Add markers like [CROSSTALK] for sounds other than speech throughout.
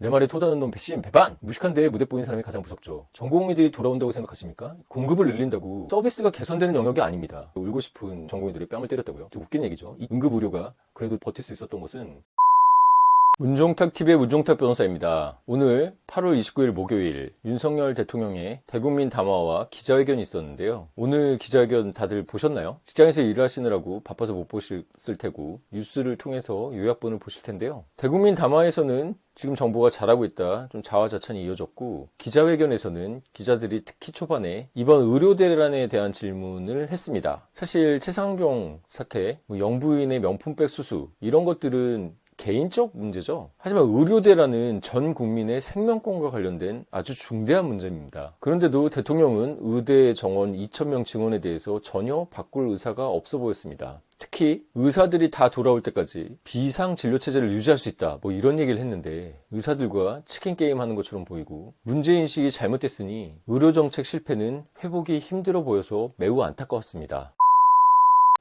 내 말에 토다는 놈 배신 배반! 무식한 데에 무대 보인 사람이 가장 무섭죠. 전공의들이 돌아온다고 생각하십니까? 공급을 늘린다고 서비스가 개선되는 영역이 아닙니다. 울고 싶은 전공의들이 뺨을 때렸다고요? 좀 웃긴 얘기죠. 이 응급 의료가 그래도 버틸 수 있었던 것은 문종탁 TV의 문종탁 변호사입니다. 오늘 8월 29일 목요일 윤석열 대통령의 대국민 담화와 기자회견이 있었는데요. 오늘 기자회견 다들 보셨나요? 직장에서 일을 하시느라고 바빠서 못 보셨을 테고 뉴스를 통해서 요약본을 보실 텐데요. 대국민 담화에서는 지금 정부가 잘하고 있다. 좀 자화자찬이 이어졌고 기자회견에서는 기자들이 특히 초반에 이번 의료 대란에 대한 질문을 했습니다. 사실 최상병 사태, 뭐 영부인의 명품백 수수 이런 것들은 개인적 문제죠. 하지만 의료대라는 전 국민의 생명권과 관련된 아주 중대한 문제입니다. 그런데도 대통령은 의대 정원 2,000명 증원에 대해서 전혀 바꿀 의사가 없어 보였습니다. 특히 의사들이 다 돌아올 때까지 비상 진료 체제를 유지할 수 있다. 뭐 이런 얘기를 했는데 의사들과 치킨 게임 하는 것처럼 보이고 문제 인식이 잘못됐으니 의료 정책 실패는 회복이 힘들어 보여서 매우 안타까웠습니다.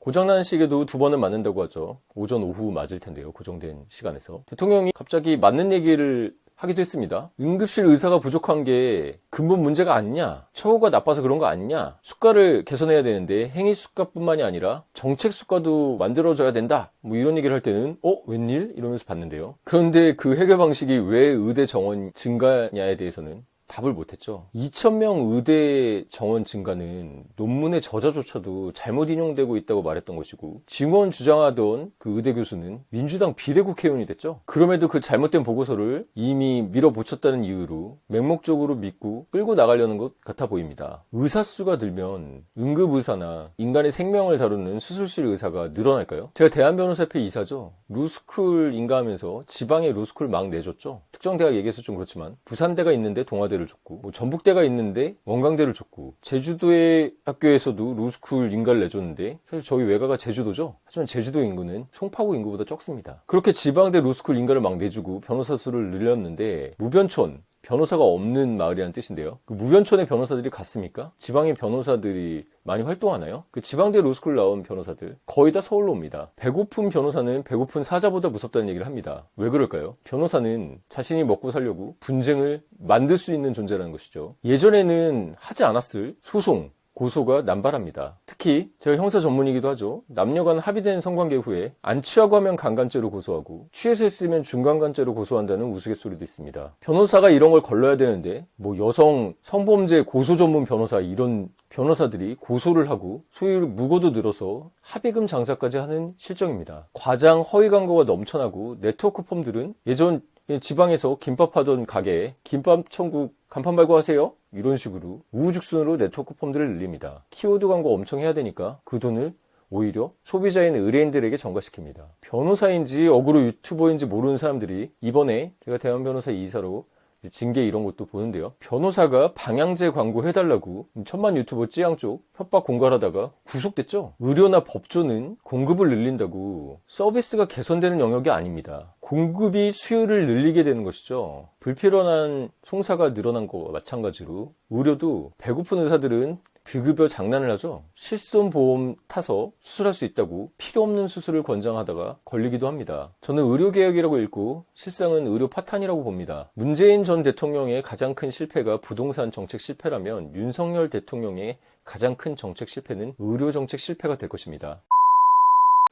고장난 시계도 두 번은 맞는다고 하죠. 오전, 오후 맞을 텐데요. 고정된 시간에서. 대통령이 갑자기 맞는 얘기를 하기도 했습니다. 응급실 의사가 부족한 게 근본 문제가 아니냐? 처우가 나빠서 그런 거 아니냐? 수가를 개선해야 되는데 행위 수가뿐만이 아니라 정책 수가도 만들어줘야 된다. 뭐 이런 얘기를 할 때는 어 웬일 이러면서 봤는데요. 그런데 그 해결 방식이 왜 의대 정원 증가냐에 대해서는 답을 못했죠. 2,000명 의대 정원 증가는 논문의 저자조차도 잘못 인용되고 있다고 말했던 것이고 증원 주장하던 그 의대 교수는 민주당 비례국회의원이 됐죠. 그럼에도 그 잘못된 보고서를 이미 밀어붙였다는 이유로 맹목적으로 믿고 끌고 나가려는 것 같아 보입니다. 의사 수가 늘면 응급 의사나 인간의 생명을 다루는 수술실 의사가 늘어날까요? 제가 대한변호사협회 이사죠. 로스쿨 인가하면서 지방에 로스쿨 막 내줬죠. 특정 대학 얘기해서 좀 그렇지만 부산대가 있는데 동아대 를 줬고 뭐 전북대가 있는데 원광대를 줬고 제주도의 학교에서도 로스쿨 인가를 내줬는데 사실 저희 외가가 제주도죠. 하지만 제주도 인구는 송파구 인구보다 적습니다. 그렇게 지방대 로스쿨 인가를 막 내주고 변호사 수를 늘렸는데 무변촌 변호사가 없는 마을이라는 뜻인데요. 그 무변촌의 변호사들이 갔습니까? 지방의 변호사들이 많이 활동하나요? 그 지방대 로스쿨 나온 변호사들 거의 다 서울로 옵니다. 배고픈 변호사는 배고픈 사자보다 무섭다는 얘기를 합니다. 왜 그럴까요? 변호사는 자신이 먹고 살려고 분쟁을 만들 수 있는 존재라는 것이죠. 예전에는 하지 않았을 소송, 고소가 남발합니다. 특히 제가 형사 전문이기도 하죠. 남녀간 합의된 성관계 후에 안 취하고 하면 강간죄로 고소하고 취해서 했으면 중간간죄로 고소한다는 우스갯소리도 있습니다. 변호사가 이런 걸 걸러야 되는데 뭐 여성 성범죄 고소 전문 변호사 이런 변호사들이 고소를 하고 소위 무고도 늘어서 합의금 장사까지 하는 실정입니다. 과장 허위 광고가 넘쳐나고 네트워크 펌들은 예전 지방에서 김밥 하던 가게에 김밥 천국 간판 발고하세요? 이런 식으로 우후죽순으로 네트워크 펌들을 늘립니다. 키워드 광고 엄청 해야 되니까 그 돈을 오히려 소비자인 의뢰인들에게 전가시킵니다. 변호사인지 어그로 유튜버인지 모르는 사람들이 이번에 제가 대한 변호사 이사로 징계 이런 것도 보는데요. 변호사가 방향제 광고 해달라고 천만 유튜버 찌양 쪽 협박 공갈하다가 구속됐죠. 의료나 법조는 공급을 늘린다고 서비스가 개선되는 영역이 아닙니다. 공급이 수요를 늘리게 되는 것이죠. 불필요한 송사가 늘어난 것과 마찬가지로 의료도 배고픈 의사들은 비급여 장난을 하죠. 실손 보험 타서 수술할 수 있다고 필요 없는 수술을 권장하다가 걸리기도 합니다. 저는 의료개혁이라고 읽고 실상은 의료 파탄이라고 봅니다. 문재인 전 대통령의 가장 큰 실패가 부동산 정책 실패라면 윤석열 대통령의 가장 큰 정책 실패는 의료 정책 실패가 될 것입니다.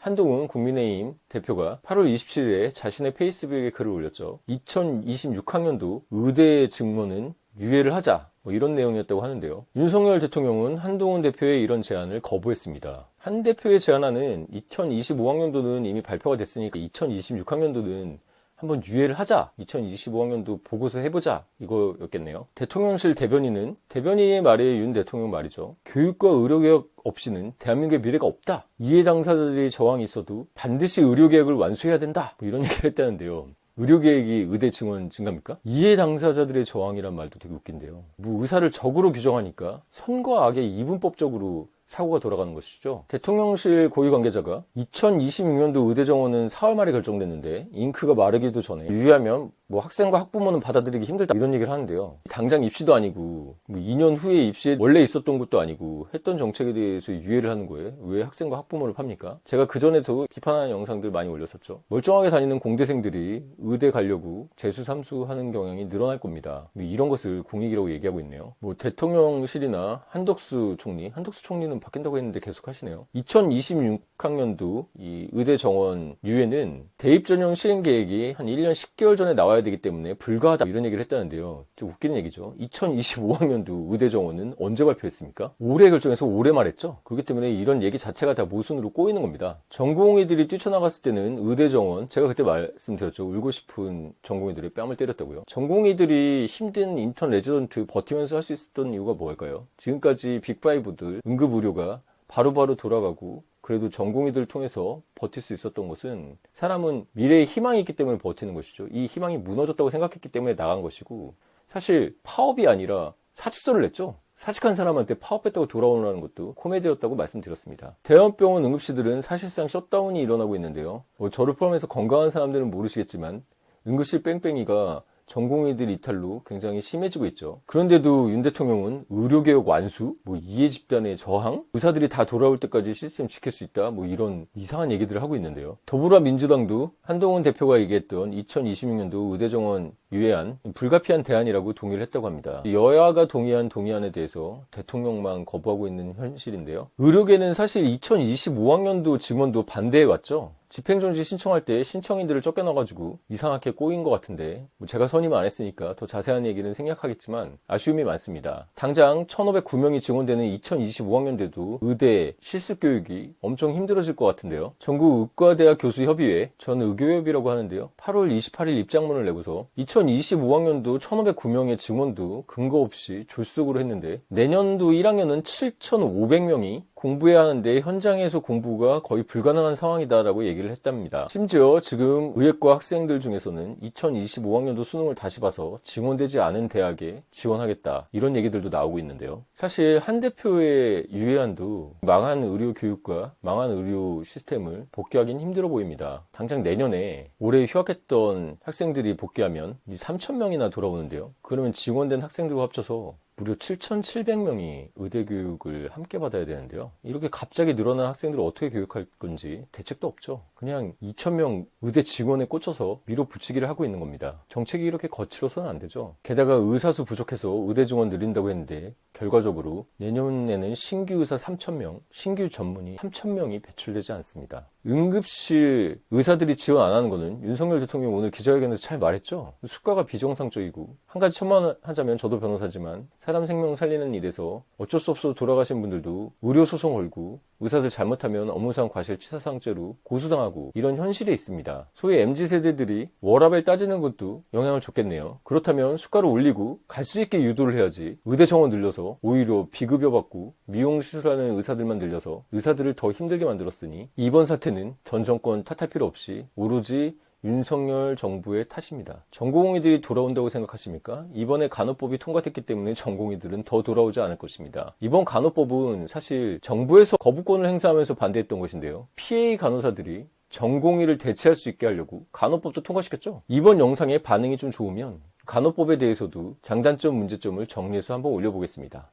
한동훈 국민의힘 대표가 8월 27일에 자신의 페이스북에 글을 올렸죠. 2026학년도 의대 증문은 유예를 하자. 뭐 이런 내용이었다고 하는데요. 윤석열 대통령은 한동훈 대표의 이런 제안을 거부했습니다. 한 대표의 제안안은 2025학년도는 이미 발표가 됐으니까 2026학년도는 한번 유예를 하자. 2025학년도 보고서 해보자. 이거였겠네요. 대통령실 대변인은 대변인의 말에 윤 대통령 말이죠. 교육과 의료개혁 없이는 대한민국의 미래가 없다. 이해 당사자들이 저항이 있어도 반드시 의료개혁을 완수해야 된다. 뭐 이런 [LAUGHS] 얘기를 했다는데요. 의료계획이 의대 증원 증가입니까? 이해 당사자들의 저항이란 말도 되게 웃긴데요. 뭐 의사를 적으로 규정하니까 선과 악의 이분법적으로 사고가 돌아가는 것이죠. 대통령실 고위 관계자가 2026년도 의대 정원은 4월 말에 결정됐는데 잉크가 마르기도 전에 유예하면 뭐 학생과 학부모는 받아들이기 힘들다 이런 얘기를 하는데요. 당장 입시도 아니고 뭐 2년 후에 입시에 원래 있었던 것도 아니고 했던 정책에 대해서 유예를 하는 거예요. 왜 학생과 학부모를 팝니까? 제가 그 전에도 비판하는 영상들 많이 올렸었죠. 멀쩡하게 다니는 공대생들이 의대 가려고 재수 삼수 하는 경향이 늘어날 겁니다. 뭐 이런 것을 공익이라고 얘기하고 있네요. 뭐 대통령실이나 한덕수 총리, 한덕수 총리는 바뀐다고 했는데 계속 하시네요. 2026학년도 이 의대 정원 유예는 대입 전형 실행 계획이 한 1년 10개월 전에 나와야 되기 때문에 불가하다 이런 얘기를 했다는데요. 좀 웃기는 얘기죠. 2025학년도 의대 정원은 언제 발표했습니까? 올해 결정해서 올해 말했죠. 그렇기 때문에 이런 얘기 자체가 다 모순으로 꼬이는 겁니다. 전공의들이 뛰쳐나갔을 때는 의대 정원 제가 그때 말씀드렸죠. 울고 싶은 전공의들이 뺨을 때렸다고요. 전공의들이 힘든 인턴 레지던트 버티면서 할 수 있었던 이유가 뭘까요? 지금까지 빅5들 응급 의료가 바로바로 돌아가고 그래도 전공의들을 통해서 버틸 수 있었던 것은 사람은 미래에 희망이 있기 때문에 버티는 것이죠. 이 희망이 무너졌다고 생각했기 때문에 나간 것이고 사실 파업이 아니라 사직서를 냈죠. 사직한 사람한테 파업했다고 돌아오라는 것도 코미디였다고 말씀드렸습니다. 대형병원 응급실들은 사실상 셧다운이 일어나고 있는데요. 뭐 저를 포함해서 건강한 사람들은 모르시겠지만 응급실 뺑뺑이가 전공의들 이탈로 굉장히 심해지고 있죠. 그런데도 윤 대통령은 의료개혁 완수, 뭐 이해 집단의 저항, 의사들이 다 돌아올 때까지 시스템 지킬 수 있다, 뭐 이런 이상한 얘기들을 하고 있는데요. 더불어민주당도 한동훈 대표가 얘기했던 2026년도 의대정원 유예안 불가피한 대안이라고 동의를 했다고 합니다. 여야가 동의한 동의안에 대해서 대통령만 거부하고 있는 현실인데요. 의료계는 사실 2025학년도 증원도 반대해 왔죠. 집행정지 신청할 때 신청인들을 쫓겨나가지고 이상하게 꼬인 것 같은데 뭐 제가 선임 안 했으니까 더 자세한 얘기는 생략하겠지만 아쉬움이 많습니다. 당장 1,509명이 증원되는 2025학년대도 의대 실습 교육이 엄청 힘들어질 것 같은데요. 전국 의과대학 교수협의회 전 의교협이라고 하는데요. 8월 28일 입장문을 내고서 2025학년도 1,509명의 증원도 근거 없이 졸속으로 했는데 내년도 1학년은 7,500명이 공부해야 하는데 현장에서 공부가 거의 불가능한 상황이다라고 얘기를 했답니다. 심지어 지금 의예과 학생들 중에서는 2025학년도 수능을 다시 봐서 지원되지 않은 대학에 지원하겠다 이런 얘기들도 나오고 있는데요. 사실 한 대표의 유예안도 망한 의료 교육과 망한 의료 시스템을 복귀하기는 힘들어 보입니다. 당장 내년에 올해 휴학했던 학생들이 복귀하면 3,000명이나 돌아오는데요. 그러면 지원된 학생들과 합쳐서 무려 7,700명이 의대 교육을 함께 받아야 되는데요. 이렇게 갑자기 늘어난 학생들을 어떻게 교육할 건지 대책도 없죠. 그냥 2,000명 의대 직원에 꽂혀서 밀어붙이기를 하고 있는 겁니다. 정책이 이렇게 거칠어서는 안 되죠. 게다가 의사수 부족해서 의대 증원 늘린다고 했는데 결과적으로 내년에는 신규 의사 3,000명, 신규 전문의 3,000명이 배출되지 않습니다. 응급실 의사들이 지원 안 하는 거는 윤석열 대통령 오늘 기자회견에서 잘 말했죠. 수가가 비정상적이고 한 가지 첨언하자면 저도 변호사지만 사람 생명 살리는 일에서 어쩔 수 없어 돌아가신 분들도 의료 소송 걸고 의사들 잘못하면 업무상 과실치사상죄로 고소당하고 이런 현실이 있습니다. 소위 MZ 세대들이 워라벨 따지는 것도 영향을 줬겠네요. 그렇다면 수가를 올리고 갈 수 있게 유도를 해야지 의대 정원 늘려서 오히려 비급여 받고 미용 시술하는 의사들만 늘려서 의사들을 더 힘들게 만들었으니 이번 사태는 전 정권 탓할 필요 없이 오로지 윤석열 정부의 탓입니다. 전공의들이 돌아온다고 생각하십니까? 이번에 간호법이 통과됐기 때문에 전공의들은 더 돌아오지 않을 것입니다. 이번 간호법은 사실 정부에서 거부권을 행사하면서 반대했던 것인데요. PA 간호사들이 전공의를 대체할 수 있게 하려고 간호법도 통과시켰죠. 이번 영상의 반응이 좀 좋으면 간호법에 대해서도 장단점, 문제점을 정리해서 한번 올려보겠습니다.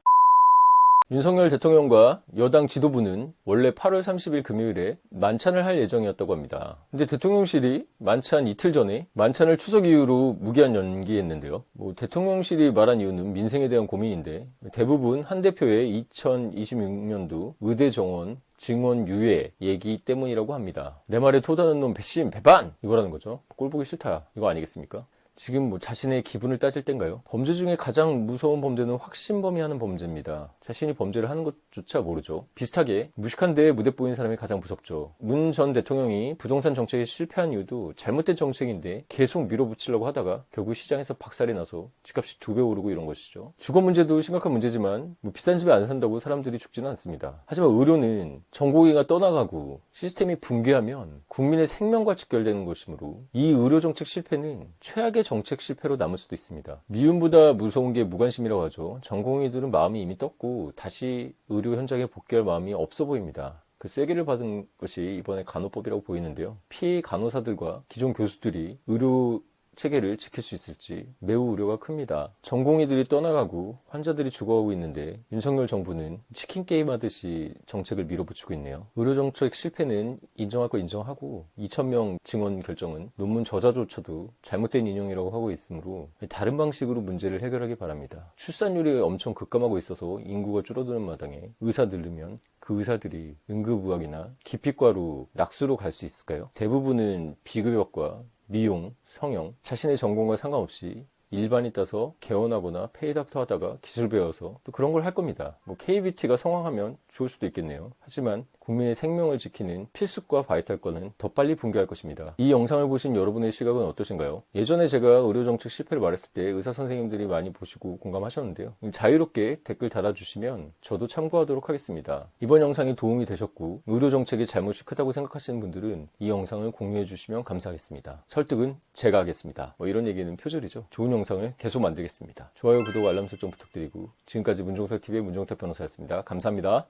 윤석열 대통령과 여당 지도부는 원래 8월 30일 금요일에 만찬을 할 예정이었다고 합니다. 근데 대통령실이 만찬 이틀 전에 만찬을 추석 이후로 무기한 연기했는데요. 뭐 대통령실이 말한 이유는 민생에 대한 고민인데 대부분 한 대표의 2026년도 의대 정원 증원 유예 얘기 때문이라고 합니다. 내 말에 토다는 놈 배심 배반 이거라는 거죠. 꼴 보기 싫다 이거 아니겠습니까? 지금 뭐 자신의 기분을 따질 땐가요? 범죄 중에 가장 무서운 범죄는 확신범이 하는 범죄입니다. 자신이 범죄를 하는 것조차 모르죠. 비슷하게 무식한 데에 무대 보이는 사람이 가장 무섭죠. 문 전 대통령이 부동산 정책에 실패한 이유도 잘못된 정책인데 계속 밀어붙이려고 하다가 결국 시장에서 박살이 나서 집값이 두 배 오르고 이런 것이죠. 주거 문제도 심각한 문제지만 뭐 비싼 집에 안 산다고 사람들이 죽지는 않습니다. 하지만 의료는 전공의가 떠나가고 시스템이 붕괴하면 국민의 생명과 직결되는 것이므로 이 의료 정책 실패는 최악의 정책 실패로 남을 수도 있습니다. 미움보다 무서운 게 무관심이라고 하죠. 전공의들은 마음이 이미 떴고 다시 의료 현장에 복귀할 마음이 없어 보입니다. 그 쐐기를 받은 것이 이번에 간호법이라고 보이는데요. 피해 간호사들과 기존 교수들이 의료 체계를 지킬 수 있을지 매우 우려가 큽니다. 전공의들이 떠나가고 환자들이 죽어가고 있는데 윤석열 정부는 치킨 게임 하듯이 정책을 밀어붙이고 있네요. 의료 정책 실패는 인정할 거 인정하고 2,000명 증원 결정은 논문 저자조차도 잘못된 인용이라고 하고 있으므로 다른 방식으로 문제를 해결하기 바랍니다. 출산율이 엄청 급감하고 있어서 인구가 줄어드는 마당에 의사 늘르면 그 의사들이 응급의학이나 기피과로 낙수로 갈 수 있을까요? 대부분은 비급여과, 미용, 성형, 자신의 전공과 상관없이 일반이 따서 개원하거나 페이닥터 하다가 기술 배워서 또 그런 걸 할 겁니다. 뭐 KBT가 성황하면 좋을 수도 있겠네요. 하지만 국민의 생명을 지키는 필수과 바이탈과는 더 빨리 붕괴할 것입니다. 이 영상을 보신 여러분의 시각은 어떠신가요? 예전에 제가 의료정책 실패를 말했을 때 의사 선생님들이 많이 보시고 공감하셨는데요. 자유롭게 댓글 달아주시면 저도 참고하도록 하겠습니다. 이번 영상이 도움이 되셨고 의료정책의 잘못이 크다고 생각하시는 분들은 이 영상을 공유해 주시면 감사하겠습니다. 설득은 제가 하겠습니다. 뭐 이런 얘기는 표절이죠. 좋은 영상을 계속 만들겠습니다. 좋아요, 구독, 알람 설정 부탁드리고 지금까지 문종석 TV의 문종탁 변호사였습니다. 감사합니다.